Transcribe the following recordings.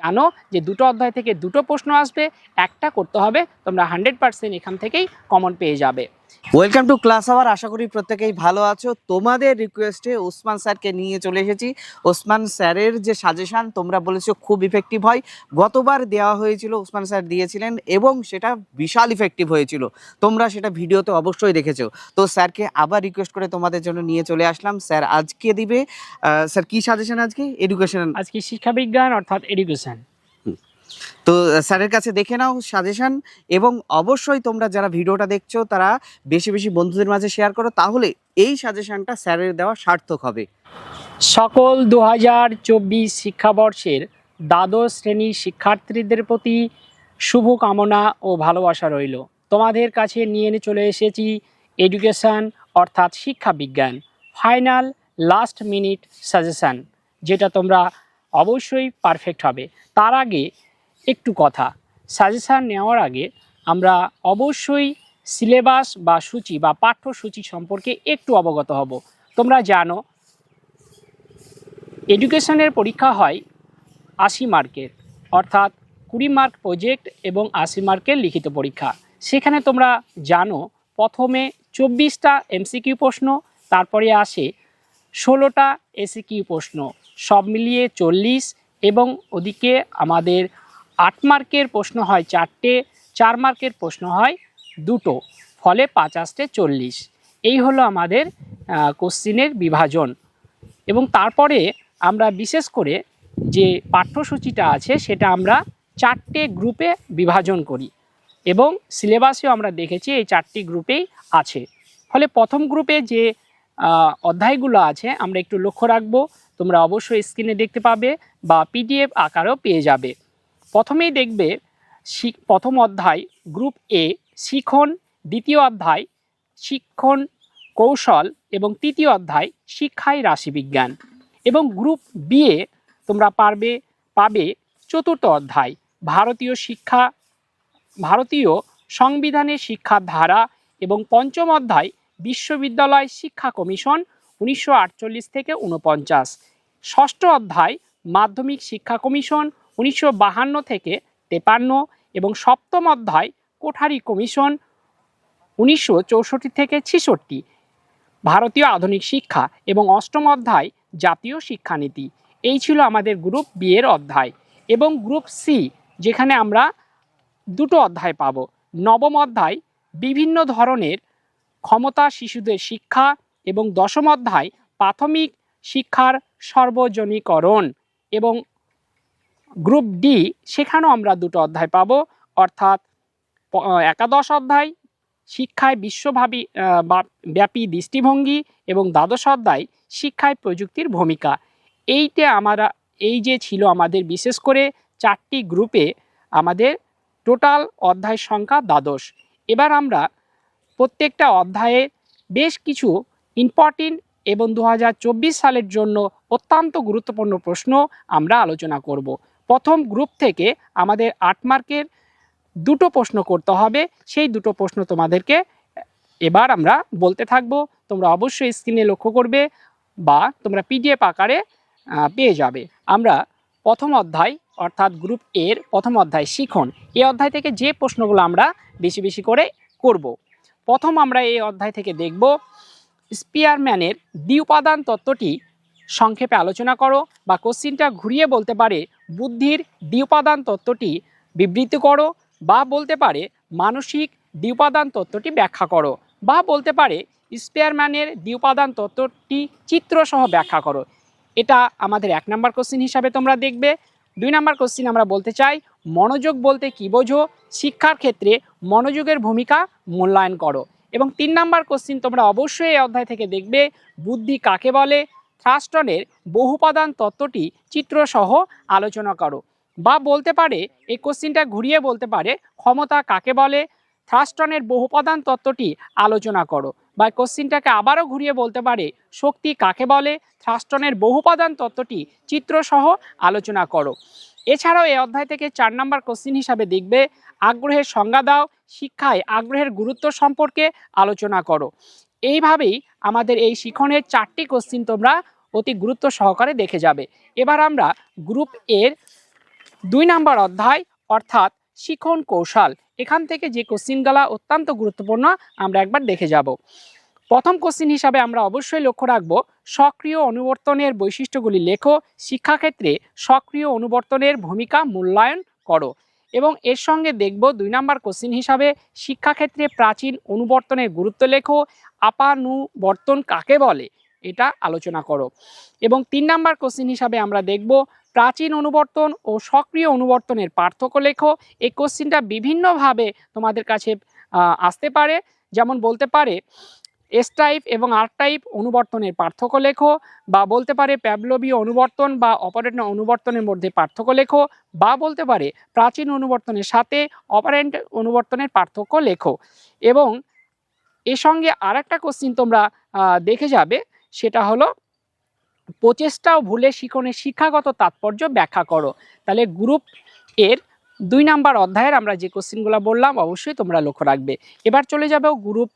জানো যে দুটো অধ্যায় থেকে দুটো প্রশ্ন আসবে, একটা করতে হবে, তোমরা হান্ড্রেড পারসেন্ট এখান থেকেই কমন পেয়ে যাবে। ওয়েলকাম টু ক্লাস আওয়ার আশা করি প্রত্যেকেই ভালো আছো। তোমাদের রিকোয়েস্টে ওসমান স্যারকে নিয়ে চলে এসেছি। ওসমান স্যারের যে সাজেশন তোমরা বলেছ খুব ইফেক্টিভ হয়। গতবার দেওয়া হয়েছিল, ওসমান স্যার দিয়েছিলেন এবং সেটা বিশাল ইফেক্টিভ হয়েছিল। তোমরা সেটা ভিডিওতে অবশ্যই দেখেছ। তো স্যারকে আবার রিকোয়েস্ট করে তোমাদের জন্য নিয়ে চলে আসলাম। স্যার আজকে দিবে স্যার কি সাজেশন আজকে? এডুকেশন আজকে শিক্ষাবিজ্ঞান অর্থাৎ এডুকেশন তো স্যারের কাছে দেখে নাও সাজেশন এবং অবশ্যই তোমরা যারা ভিডিওটা দেখছ তারা বেশি বেশি বন্ধুদের মাঝে শেয়ার করো, তাহলে এই সাজেশনটা স্যারের দেওয়া সার্থক হবে। সকল দু হাজার চব্বিশ শিক্ষাবর্ষের দ্বাদশ শ্রেণির শিক্ষার্থীদের প্রতি শুভ কামনা ও ভালোবাসা রইল। তোমাদের কাছে নিয়ে এনে চলে এসেছি এডুকেশান অর্থাৎ শিক্ষা বিজ্ঞান ফাইনাল লাস্ট মিনিট সাজেশান যেটা তোমরা অবশ্যই পারফেক্ট হবে। তার আগে একটু কথা। সাজেশান নেওয়ার আগে আমরা অবশ্যই সিলেবাস বা সূচি বা পাঠ্যসূচি সম্পর্কে একটু অবগত হব। তোমরা জানো এডুকেশনের পরীক্ষা হয় আশি মার্কের, অর্থাৎ কুড়ি মার্ক প্রজেক্ট এবং আশি মার্কের লিখিত পরীক্ষা। সেখানে তোমরা জানো, প্রথমে চব্বিশটা এমসিকিউ প্রশ্ন, তারপরে আসে ষোলোটা এসিকিউ প্রশ্ন, সব মিলিয়ে চল্লিশ এবং ওদিকে আমাদের আট মার্কের প্রশ্ন হয় চারটে, চার মার্কের প্রশ্ন হয় দুটো, ফলে পাঁচ চল্লিশ। এই হলো আমাদের কোশ্চিনের বিভাজন। এবং তারপরে আমরা বিশেষ করে যে পাঠ্যসূচিটা আছে সেটা আমরা চারটে গ্রুপে বিভাজন করি এবং সিলেবাসেও আমরা দেখেছি এই চারটি গ্রুপেই আছে। ফলে প্রথম গ্রুপে যে অধ্যায়গুলো আছে আমরা একটু লক্ষ্য রাখব, তোমরা অবশ্যই স্ক্রিনে দেখতে পাবে বা পিডিএফ আকারেও পেয়ে যাবে। প্রথমেই দেখবে প্রথম অধ্যায়, গ্রুপ এ শিখন, দ্বিতীয় অধ্যায়, শিক্ষণ, কৌশল এবং তৃতীয় অধ্যায় শিক্ষায় রাশিবিজ্ঞান। এবং গ্রুপ বি এ তোমরা পারবে, পাবে চতুর্থ অধ্যায়, ভারতীয় শিক্ষা, ভারতীয় সংবিধানের শিক্ষার ধারা এবং পঞ্চম অধ্যায়, বিশ্ববিদ্যালয় শিক্ষা কমিশন উনিশশো আটচল্লিশ থেকে উনপঞ্চাশ ষষ্ঠ অধ্যায়, মাধ্যমিক শিক্ষা কমিশন উনিশশো থেকে তেপান্ন এবং সপ্তম অধ্যায় কোঠারি কমিশন উনিশশো চৌষট্টি থেকে ছেষট্টি। ভারতীয় আধুনিক শিক্ষা এবং অষ্টম অধ্যায় জাতীয় শিক্ষানীতি। এই ছিল আমাদের গ্রুপ বি এর অধ্যায় এবং গ্রুপ সি, যেখানে আমরা দুটো অধ্যায় পাব। নবম অধ্যায়, বিভিন্ন ধরনের ক্ষমতা শিশুদের শিক্ষা এবং দশম অধ্যায়, প্রাথমিক শিক্ষার সর্বজনীকরণ এবং গ্রুপ ডি সেখানেও আমরা দুটো অধ্যায় পাবো। অর্থাৎ একাদশ অধ্যায়, শিক্ষায় বিশ্বভাবী ব্যাপী দৃষ্টিভঙ্গি এবং দ্বাদশ অধ্যায়, শিক্ষায় প্রযুক্তির ভূমিকা। এইতে আমরা, এই যে ছিল আমাদের বিশেষ করে চারটি গ্রুপে আমাদের টোটাল অধ্যায় সংখ্যা দ্বাদশ। এবার আমরা প্রত্যেকটা অধ্যায়ে বেশ কিছু ইম্পর্টেন্ট এবং দু হাজার চব্বিশ সালের জন্য অত্যন্ত গুরুত্বপূর্ণ প্রশ্ন আমরা আলোচনা করব। প্রথম গ্রুপ থেকে আমাদের আট মার্কের দুটো প্রশ্ন করতে হবে। সেই দুটো প্রশ্ন তোমাদেরকে এবার আমরা বলতে থাকব। তোমরা অবশ্যই স্ক্রিনে লক্ষ্য করবে বা তোমরা পিডিএফ আকারে পেয়ে যাবে। আমরা প্রথম অধ্যায় অর্থাৎ গ্রুপ এর প্রথম অধ্যায় শিখন। এই অধ্যায় থেকে যে প্রশ্নগুলো আমরা বেশি বেশি করে করব। প্রথম আমরা এই অধ্যায় থেকে দেখব স্পিয়ারম্যানের দ্বিউপাদান তত্ত্বটি সংক্ষেপে আলোচনা করো বা কোশ্চিনটা ঘুরিয়ে বলতে পারে বুদ্ধির দ্বিউপাদান তত্ত্বটি বিবৃতি করো বা বলতে পারে মানসিক দ্বিউপাদান তত্ত্বটি ব্যাখ্যা করো বা বলতে পারে স্পেয়ারম্যানের দ্বিউপাদান তত্ত্বটি চিত্রসহ ব্যাখ্যা করো। এটা আমাদের এক নম্বর কোশ্চিন হিসাবে তোমরা দেখবে। দুই নাম্বার কোশ্চিন আমরা বলতে চাই, মনোযোগ বলতে কী বোঝো? শিক্ষার ক্ষেত্রে মনোযোগের ভূমিকা মূল্যায়ন করো। এবং তিন নাম্বার কোশ্চিন তোমরা অবশ্যই এই অধ্যায় থেকে দেখবে, বুদ্ধি কাকে বলে? থ্রাস্টনের বহুপাদান তত্ত্বটি চিত্রসহ আলোচনা করো বা বলতে পারে, এই কোশ্চিনটা ঘুরিয়ে বলতে পারে, ক্ষমতা কাকে বলে? থ্রাস্টনের বহুপাদান তত্ত্বটি আলোচনা করো বা কোশ্চিনটাকে আবারও ঘুরিয়ে বলতে পারে, শক্তি কাকে বলে? থ্রাস্টনের বহুপাদান তত্ত্বটি চিত্রসহ আলোচনা করো। এছাড়াও এই অধ্যায় থেকে চার নম্বর কোশ্চিন হিসাবে দেখবে, আগ্রহের সংজ্ঞা দাও, শিক্ষায় আগ্রহের গুরুত্ব সম্পর্কে আলোচনা করো। এইভাবেই আমাদের এই শিখনের চারটি কোশ্চিন তোমরা অতি গুরুত্ব সহকারে দেখে যাবে। এবার আমরা গ্রুপ এর দুই নাম্বার অধ্যায়, অর্থাৎ শিখন কৌশল, এখান থেকে যে কোশ্চিনগুলা অত্যন্ত গুরুত্বপূর্ণ আমরা একবার দেখে যাব। প্রথম কোশ্চিন হিসাবে আমরা অবশ্যই লক্ষ্য রাখব, সক্রিয় অনুবর্তনের বৈশিষ্ট্যগুলি লেখো, শিক্ষাক্ষেত্রে সক্রিয় অনুবর্তনের ভূমিকা মূল্যায়ন করো। এবং এর সঙ্গে দেখব দুই নাম্বার কোশ্চিন হিসাবে, শিক্ষাক্ষেত্রে প্রাচীন অনুবর্তনের গুরুত্ব লেখো, আপানুবর্তন কাকে বলে? এটা আলোচনা করো। এবং তিন নাম্বার কোশ্চিন হিসাবে আমরা দেখব, প্রাচীন অনুবর্তন ও সক্রিয় অনুবর্তনের পার্থক্য লেখো। এই কোশ্চিনটা বিভিন্নভাবে তোমাদের কাছে আসতে পারে। যেমন বলতে পারে এস টাইপ এবং আর টাইপ অনুবর্তনের পার্থক্য লেখো বা বলতে পারে প্যাবলবীয় অনুবর্তন বা অপারেন্ট অনুবর্তনের মধ্যে পার্থক্য লেখো বা বলতে পারে প্রাচীন অনুবর্তনের সাথে অপারেন্ট অনুবর্তনের পার্থক্য লেখো। এবং এর সঙ্গে আর একটা কোশ্চিন তোমরা দেখে যাবে, সেটা হলো প্রচেষ্টা ও ভুলে শিখনের শিক্ষাগত তাৎপর্য ব্যাখ্যা করো। তাহলে গ্রুপ এর দুই নাম্বার অধ্যায়ের আমরা যে কোশ্চিনগুলো বললাম, অবশ্যই তোমরা লক্ষ্য রাখবে। এবার চলে যাবে গ্রুপ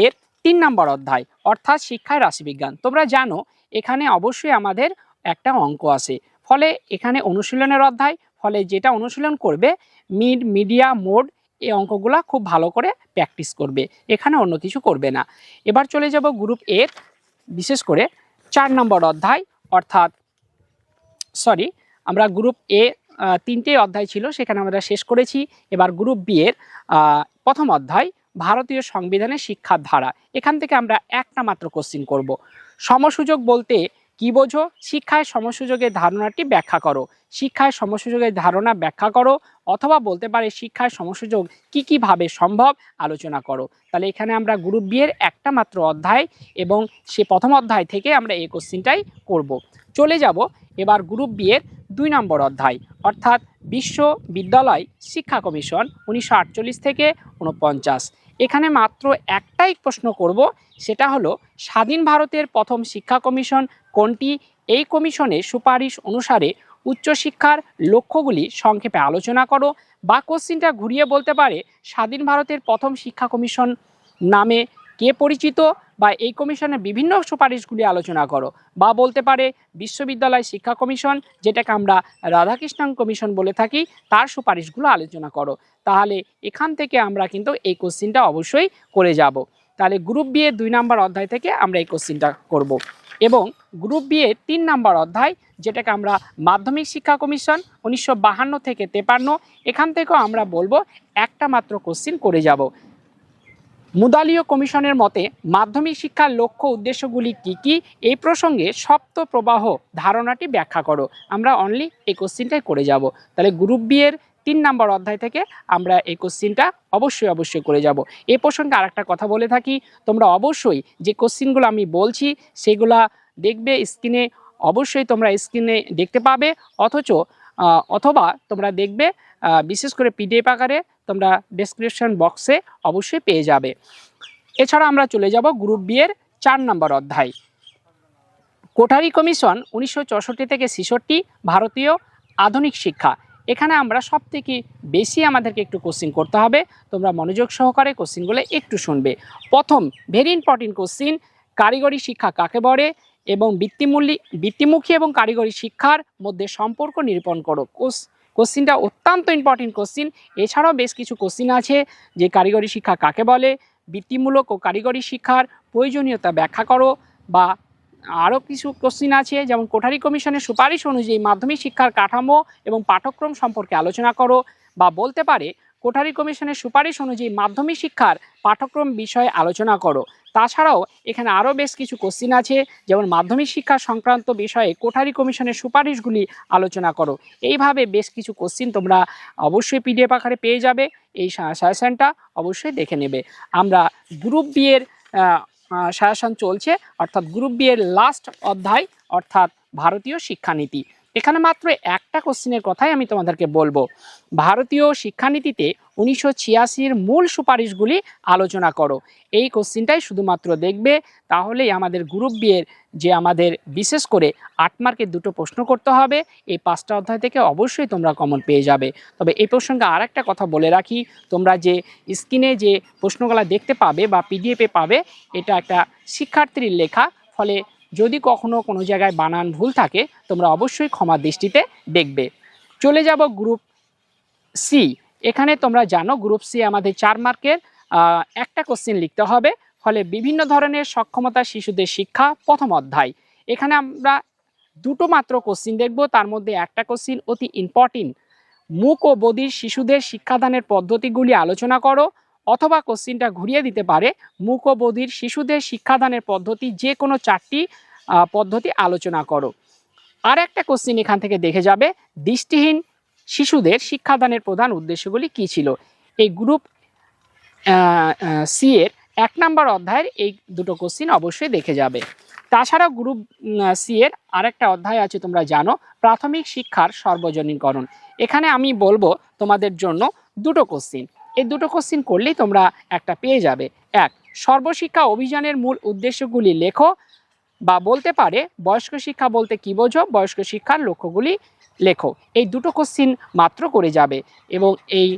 এর তিন নম্বর অধ্যায়, অর্থাৎ শিক্ষায় রাশিবিজ্ঞান। তোমরা জানো, এখানে অবশ্যই আমাদের একটা অঙ্ক আছে। ফলে এখানে অনুশীলনের অধ্যায়, ফলে যেটা অনুশীলন করবে মিড মিডিয়া মোড এই অঙ্কগুলা খুব ভালো করে প্র্যাকটিস করবে। এখানে অন্য কিছু করবে না। এবার চলে যাব গ্রুপ এর বিশেষ করে চার নম্বর অধ্যায়, অর্থাৎ সরি আমরা গ্রুপ এ তিনটে অধ্যায় ছিল, সেখানে আমরা শেষ করেছি। এবার গ্রুপ বি এর প্রথম অধ্যায় ভারতীয় সংবিধানের শিক্ষার ধারা। এখান থেকে আমরা একটা মাত্র কোশ্চিন করব। সমসুযোগ বলতে কি বোঝো? শিক্ষায় সমসুযোগের ধারণাটি ব্যাখ্যা করো। শিক্ষায় সমসুযোগের ধারণা ব্যাখ্যা করো অথবা বলতে পারে শিক্ষায় সমসুযোগ কি কীভাবে সম্ভব আলোচনা করো। তাহলে এখানে আমরা গ্রুপ বিয়ের একটা মাত্র অধ্যায় এবং সে প্রথম অধ্যায় থেকে আমরা এই কোশ্চিনটাই করব। চলে যাব এবার গ্রুপ বিয়ের দুই নম্বর অধ্যায়। অর্থাৎ বিশ্ববিদ্যালয় শিক্ষা কমিশন উনিশশো আটচল্লিশ থেকে উনপঞ্চাশ এখানে মাত্র একটাই প্রশ্ন করব, সেটা হলো, স্বাধীন ভারতের প্রথম শিক্ষা কমিশন কোনটি? এই কমিশনের সুপারিশ অনুসারে উচ্চশিক্ষার লক্ষ্যগুলি সংক্ষেপে আলোচনা করো বা কোশ্চিনটা ঘুরিয়ে বলতে পারে, স্বাধীন ভারতের প্রথম শিক্ষা কমিশন নামে কে পরিচিত? বা এই কমিশনের বিভিন্ন সুপারিশগুলি আলোচনা করো বা বলতে পারে বিশ্ববিদ্যালয় শিক্ষা কমিশন, যেটাকে আমরা রাধাকৃষ্ণন কমিশন বলে থাকি, তার সুপারিশগুলো আলোচনা করো। তাহলে এখান থেকে আমরা কিন্তু এই কোশ্চিনটা অবশ্যই করে যাব। তাহলে গ্রুপ বি এর দুই নাম্বার অধ্যায় থেকে আমরা এই কোশ্চিনটা করব। এবং গ্রুপ বিয়ে তিন নাম্বার অধ্যায়, যেটাকে আমরা মাধ্যমিক শিক্ষা কমিশন উনিশশো থেকে তেপান্ন, এখান থেকেও আমরা বলব একটা মাত্র কোশ্চিন করে যাব। মুদালীয় কমিশনের মতে, মাধ্যমিক শিক্ষার লক্ষ্য উদ্দেশ্যগুলি কি কি? এই প্রসঙ্গে সপ্ত প্রবাহ ধারণাটি ব্যাখ্যা করো। আমরা অনলি এই কোশ্চিনটাই করে যাব। তাহলে গ্রুপ বি এর তিন নম্বর অধ্যায় থেকে আমরা এই কোশ্চিনটা অবশ্যই অবশ্যই করে যাব। এ প্রসঙ্গে আরেকটা কথা বলে থাকি, তোমরা অবশ্যই যে কোশ্চিনগুলো আমি বলছি, সেগুলা দেখবে স্ক্রিনে অবশ্যই তোমরা স্ক্রিনে দেখতে পাবে, অথচ অথবা তোমরা দেখবে বিশেষ করে পিডিএফ আকারে তোমরা ডেসক্রিপশন বক্সে অবশ্যই পেয়ে যাবে। এছাড়া আমরা চলে যাব গ্রুপ বি এর চার নম্বর অধ্যায়। কোঠারি কমিশন উনিশশো চৌষট্টি থেকে ছেষট্টি ভারতীয় আধুনিক শিক্ষা। এখানে আমরা সব থেকে বেশি আমাদেরকে একটু কোশ্চিন করতে হবে। তোমরা মনোযোগ সহকারে কোশ্চিনগুলো একটু শুনবে। প্রথম ভেরি ইম্পর্টেন্ট কোশ্চিন কারিগরি শিক্ষা কাকে বলে এবং বৃত্তিমূল্য বৃত্তিমুখী এবং কারিগরি শিক্ষার মধ্যে সম্পর্ক নিরূপণ করো। কোস কোশ্চিনটা অত্যন্ত ইম্পর্টেন্ট কোশ্চিন এছাড়াও বেশ কিছু কোশ্চিন আছে যে কারিগরি শিক্ষা কাকে বলে? বৃত্তিমূলক ও কারিগরি শিক্ষার প্রয়োজনীয়তা ব্যাখ্যা করো। বা আরও কিছু কোশ্চিন আছে, যেমন কোঠারি কমিশনের সুপারিশ অনুযায়ী মাধ্যমিক শিক্ষার কাঠামো এবং পাঠ্যক্রম সম্পর্কে আলোচনা করো। বা বলতে পারে, কোঠারি কমিশনের সুপারিশ অনুযায়ী মাধ্যমিক শিক্ষার পাঠ্যক্রম বিষয়ে আলোচনা করো। তাছাড়াও এখানে আরও বেশ কিছু কোশ্চিন আছে, যেমন মাধ্যমিক শিক্ষা সংক্রান্ত বিষয়ে কোঠারি কমিশনের সুপারিশগুলি আলোচনা করো। এইভাবে বেশ কিছু কোশ্চিন তোমরা অবশ্যই পিডিএফ আকারে পেয়ে যাবে, এই সাজেশনটা অবশ্যই দেখে নেবে। আমরা গ্রুপ বিয়ের সাজেশন চলছে, অর্থাৎ গ্রুপ বিয়ের লাস্ট অধ্যায়, অর্থাৎ ভারতীয় শিক্ষানীতি। এখানে মাত্র একটা কোশ্চিনের কথাই আমি তোমাদেরকে বলব। ভারতীয় শিক্ষানীতিতে উনিশশো ছিয়াশির মূল সুপারিশগুলি আলোচনা করো। এই কোশ্চিনটাই শুধুমাত্র দেখবে, তাহলেই আমাদের গ্রুপ বিয়ের যে আমাদের বিশেষ করে আট মার্কের দুটো প্রশ্ন করতে হবে, এই পাঁচটা অধ্যায় থেকে অবশ্যই তোমরা কমন পেয়ে যাবে। তবে এই প্রসঙ্গে আর একটা কথা বলে রাখি, তোমরা যে স্ক্রিনে যে প্রশ্নগুলো দেখতে পাবে বা পিডিএফে পাবে, এটা একটা শিক্ষার্থীর লেখা। ফলে যদি কখনো কোনো জায়গায় বানান ভুল থাকে, তোমরা অবশ্যই ক্ষমা দৃষ্টিতে দেখবে। চলে যাব গ্রুপ সি এখানে তোমরা জানো গ্রুপ সি আমাদের চার মার্কের একটা কোশ্চেন লিখতে হবে। ফলে বিভিন্ন ধরনের সক্ষমতা শিশুদের শিক্ষা প্রথম অধ্যায়। এখানে আমরা দুটো মাত্র কোশ্চিন দেখব। তার মধ্যে একটা কোশ্চিন অতি ইম্পর্টেন্ট মুক ও বধির শিশুদের শিক্ষাদানের পদ্ধতিগুলি আলোচনা করো, অথবা কোশ্চিনটা ঘুরিয়ে দিতে পারে। মুক ও বধির শিশুদের শিক্ষাদানের পদ্ধতি, যে কোনো চারটি পদ্ধতি আলোচনা করো। আর একটা কোশ্চিন এখান থেকে দেখে যাবে। দৃষ্টিহীন শিশুদের শিক্ষাদানের প্রধান উদ্দেশ্যগুলি কী ছিল? এই গ্রুপ সি এর এক নম্বর অধ্যায়ের এই দুটো কোশ্চিন অবশ্যই দেখে যাবে। তাছাড়াও গ্রুপ সি এর আরেকটা অধ্যায় আছে, তোমরা জানো, প্রাথমিক শিক্ষার সর্বজনীনকরণ। এখানে আমি বলব তোমাদের জন্য দুটো কোশ্চিন এই দুটো কোশ্চিন করলেই তোমরা একটা পেয়ে যাবে। এক, সর্বশিক্ষা অভিযানের মূল উদ্দেশ্যগুলি লেখো বা বলতে পারে, বয়স্ক শিক্ষা বলতে কি বোঝো? বয়স্ক শিক্ষার লক্ষ্যগুলি লেখো এই দুটো কোশ্চিন মাত্র করে যাবে এবং এই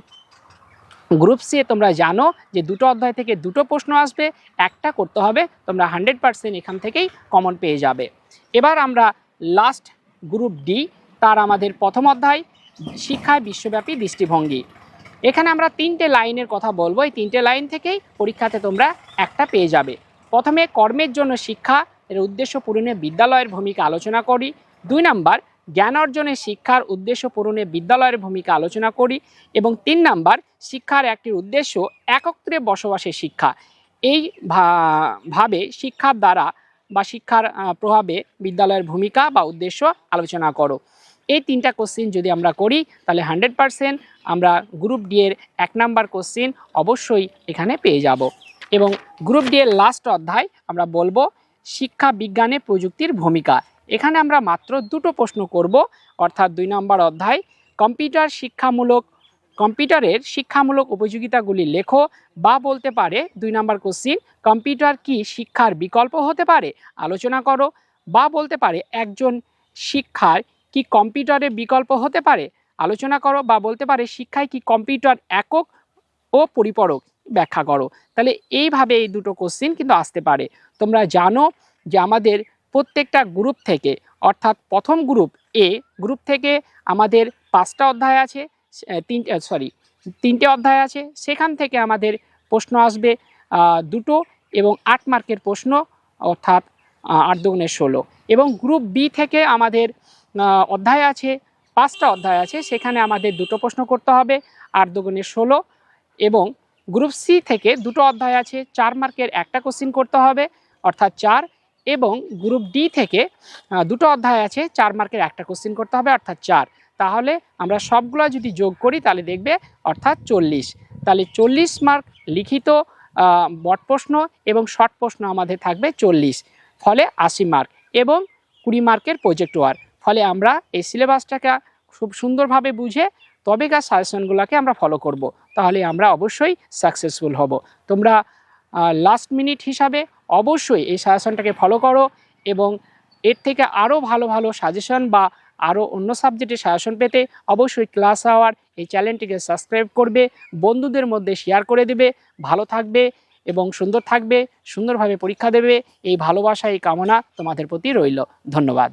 গ্রুপ সি তোমরা জানো যে দুটো অধ্যায় থেকে দুটো প্রশ্ন আসবে, একটা করতে হবে, তোমরা হান্ড্রেড পার্সেন্ট এখান থেকেই কমন পেয়ে যাবে। এবার আমরা লাস্ট গ্রুপ ডি তার আমাদের প্রথম অধ্যায়, শিক্ষায় বিশ্বব্যাপী দৃষ্টিভঙ্গি। এখানে আমরা তিনটে লাইনের কথা বলব, এই তিনটে লাইন থেকেই পরীক্ষাতে তোমরা একটা পেয়ে যাবে। প্রথমে কর্মের জন্য শিক্ষা, এর উদ্দেশ্য পূরণে বিদ্যালয়ের ভূমিকা আলোচনা করি। দুই নাম্বার জ্ঞান অর্জনে শিক্ষার উদ্দেশ্য পূরণে বিদ্যালয়ের ভূমিকা আলোচনা করি এবং তিন নাম্বার, শিক্ষার একটি উদ্দেশ্য একত্রে বসবাসের শিক্ষা। এই ভাবে শিক্ষার দ্বারা বা শিক্ষার প্রভাবে বিদ্যালয়ের ভূমিকা বা উদ্দেশ্য আলোচনা করো। এই তিনটা কোশ্চিন যদি আমরা করি, তাহলে হান্ড্রেড পারসেন্ট আমরা গ্রুপ ডি এর এক নাম্বার কোশ্চিন অবশ্যই এখানে পেয়ে যাব। এবং গ্রুপ ডি এর লাস্ট অধ্যায় আমরা বলব শিক্ষা বিজ্ঞানে প্রযুক্তির ভূমিকা। এখানে আমরা মাত্র দুটো প্রশ্ন করব, অর্থাৎ দুই নম্বর অধ্যায়, কম্পিউটার শিক্ষামূলক, কম্পিউটারের শিক্ষামূলক উপযোগিতাগুলি লেখো বা বলতে পারে দুই নম্বর কোশ্চিন কম্পিউটার কি শিক্ষার বিকল্প হতে পারে? আলোচনা করো। বা বলতে পারে একজন শিক্ষার কি কম্পিউটারের বিকল্প হতে পারে? আলোচনা করো। বা বলতে পারে শিক্ষায় কি কম্পিউটার একক ও পরিপূরক? ব্যাখ্যা করো। তাহলে এইভাবে এই দুটো কোশ্চিন কিন্তু আসতে পারে। তোমরা জানো যে আমাদের প্রত্যেকটা গ্রুপ থেকে, অর্থাৎ প্রথম গ্রুপ এ গ্রুপ থেকে আমাদের পাঁচটা অধ্যায় আছে তিন সরি তিনটে অধ্যায় আছে, সেখান থেকে আমাদের প্রশ্ন আসবে দুটো এবং আট মার্কের প্রশ্ন, অর্থাৎ আট দুগুণের ষোলো। এবং গ্রুপ বি থেকে আমাদের অধ্যায় আছে, পাঁচটা অধ্যায় আছে, সেখানে আমাদের দুটো প্রশ্ন করতে হবে, আট দুগুণের ষোলো এবং গ্রুপ সি থেকে দুটো অধ্যায় আছে, চার মার্কের একটা কোশ্চিন করতে হবে, অর্থাৎ চার এবং গ্রুপ ডি থেকে দুটো অধ্যায় আছে, চার মার্কের একটা কোশ্চিন করতে হবে, অর্থাৎ চার। তাহলে আমরা সবগুলো যদি যোগ করি, তাহলে দেখবে অর্থাৎ চল্লিশ। তাহলে চল্লিশ মার্ক লিখিত বট প্রশ্ন এবং শর্ট প্রশ্ন আমাদের থাকবে চল্লিশ। ফলে আশি মার্ক এবং কুড়ি মার্কের প্রজেক্ট ওয়ার ফলে আমরা এই সিলেবাসটাকে খুব সুন্দরভাবে বুঝে তবেকার সাজেশনগুলোকে আমরা ফলো করব। তাহলে আমরা অবশ্যই সাকসেসফুল হব। তোমরা লাস্ট মিনিট হিসাবে অবশ্যই এই সাজেশনটাকে ফলো করো এবং এর থেকে আরও ভালো ভালো সাজেশন বা আরও অন্য সাবজেক্টের সাজেশন পেতে অবশ্যই ক্লাস আওয়ার এই চ্যানেলটিকে সাবস্ক্রাইব করবে, বন্ধুদের মধ্যে শেয়ার করে দেবে, ভালো থাকবে এবং সুন্দর থাকবে, সুন্দরভাবে পরীক্ষা দেবে, এই ভালোবাসা, এই কামনা তোমাদের প্রতি রইল। ধন্যবাদ।